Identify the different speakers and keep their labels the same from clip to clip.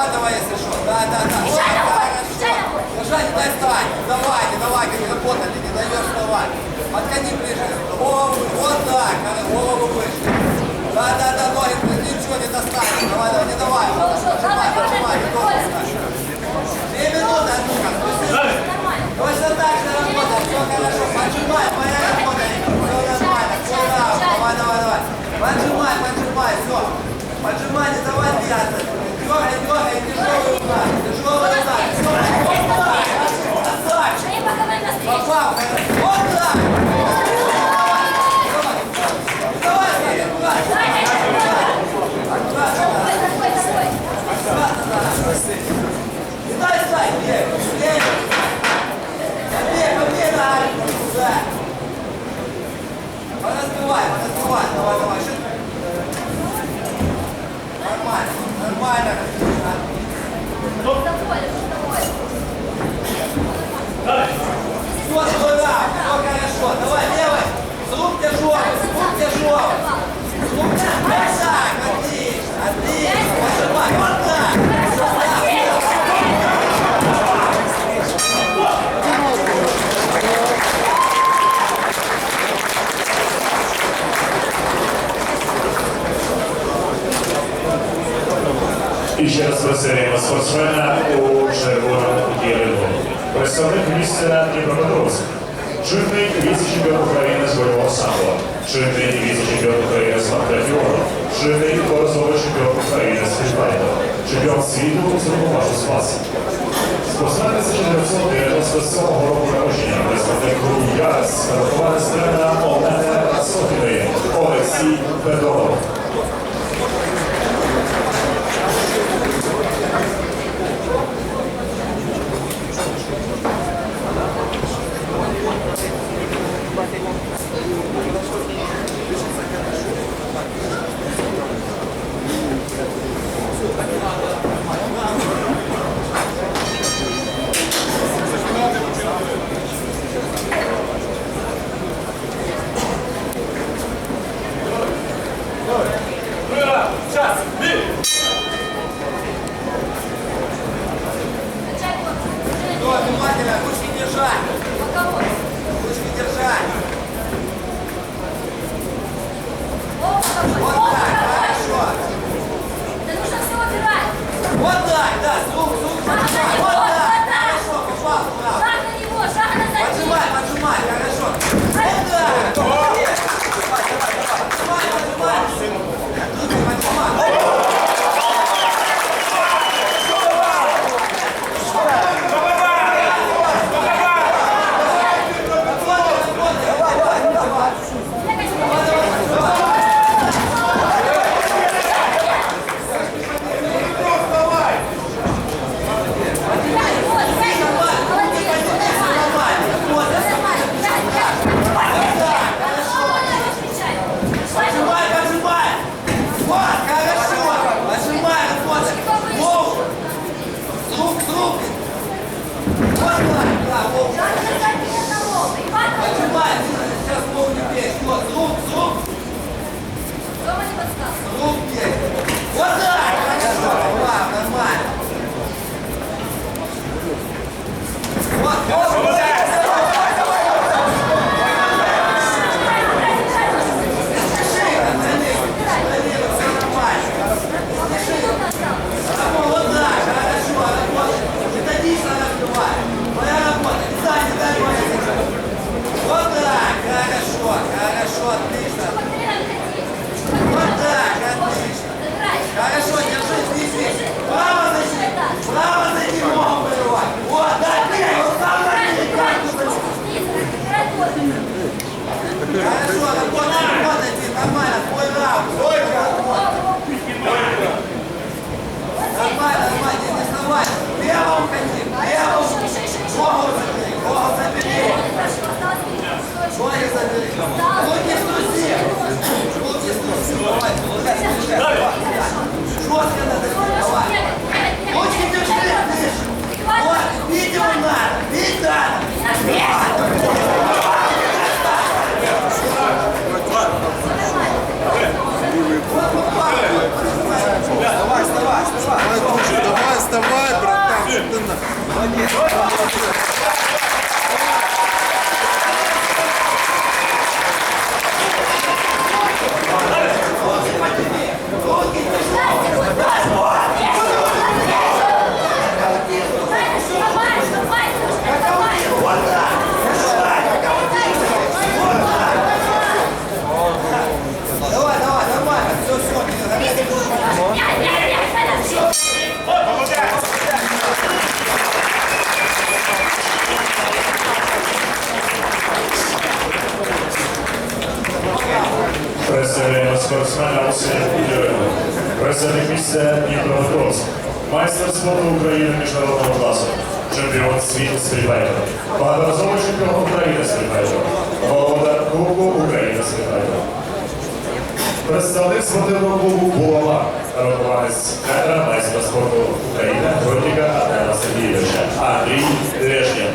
Speaker 1: Ахматова, если что. Да, да, да. Сейчас да, хорошо. Держать, дай встань. Давайте, давайте, не работали, не даешь вставать. Подходи ближе. Голову, вот так, а, голову выше. Да, да, да, ноги, ничего не достанешь. Давай, давай, не давай. Нажимай, нажимай, не Две минуты, Андрюха.
Speaker 2: І ще раз веселимо спортсмена у червоному дірину. Представник міста Дніпропетровська. Czy my
Speaker 1: wiedzę się biorą Ukrainę z Wojną Osawą? Czy my wiedzę się biorą Ukrainę z Matrafiorą? Czy my porozumiemy się biorą Ukrainę z Hiszpanią? Czy biorą Switą, co poważą z Was? Spoznane się na wschodzie
Speaker 3: rozwesoło chorobą narodzenia, bez tego Rubias, skalowana strona Omena Sofiny, Oleksii,
Speaker 1: Pedro la どうっけ?
Speaker 2: Oye, спортсмена Олексія Кудєва, призове місце Дніпропетровськ, майстер спорту України міжнародного класу, чемпіон світу стрільбайдер, багаторазовий чемпіон України стрільбайдер, володар Кубку України стрільбайдер. Представник спортивного клубу «Булава» рахуванець кадра майстра спорту України Гордіка Атена Сергійовича. Андрій Лешнєв.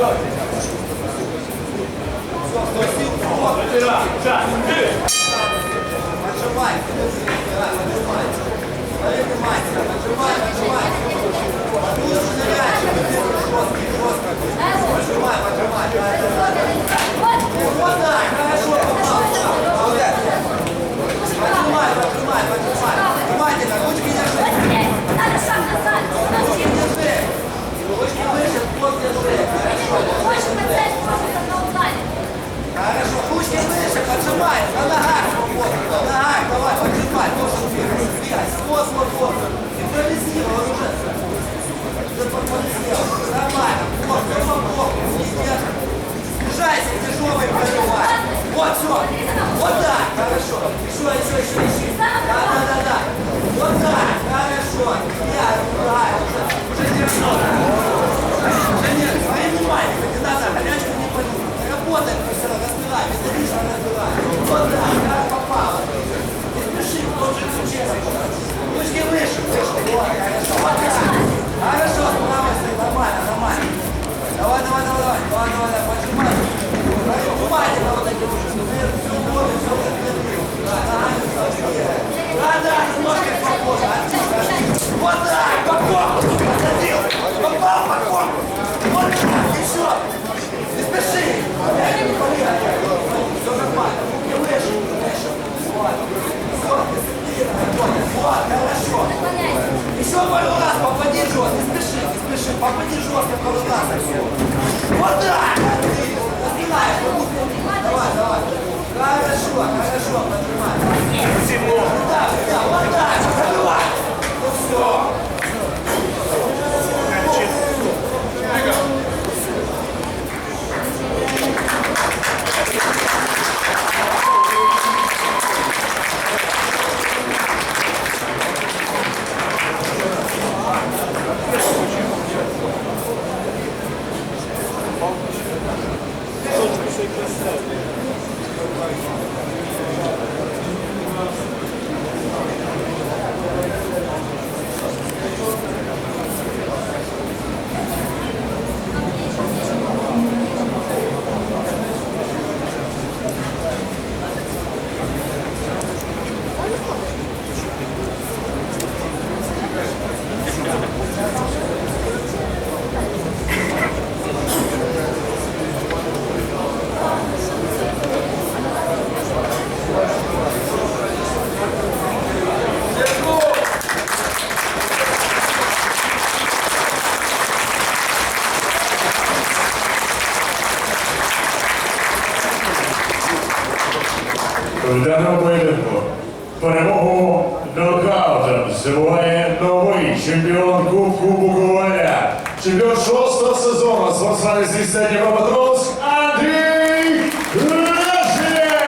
Speaker 1: Нажимай, нажимай. Поджимай, хватай. лучше по подержоске по рукам. Вот так! Давай, давай.
Speaker 2: Поєдинку перемогу нокаутом здобуває новий чемпіон Кубку Буковеля, чемпіон шостого сезону спортсмен зі Дніпропетровськ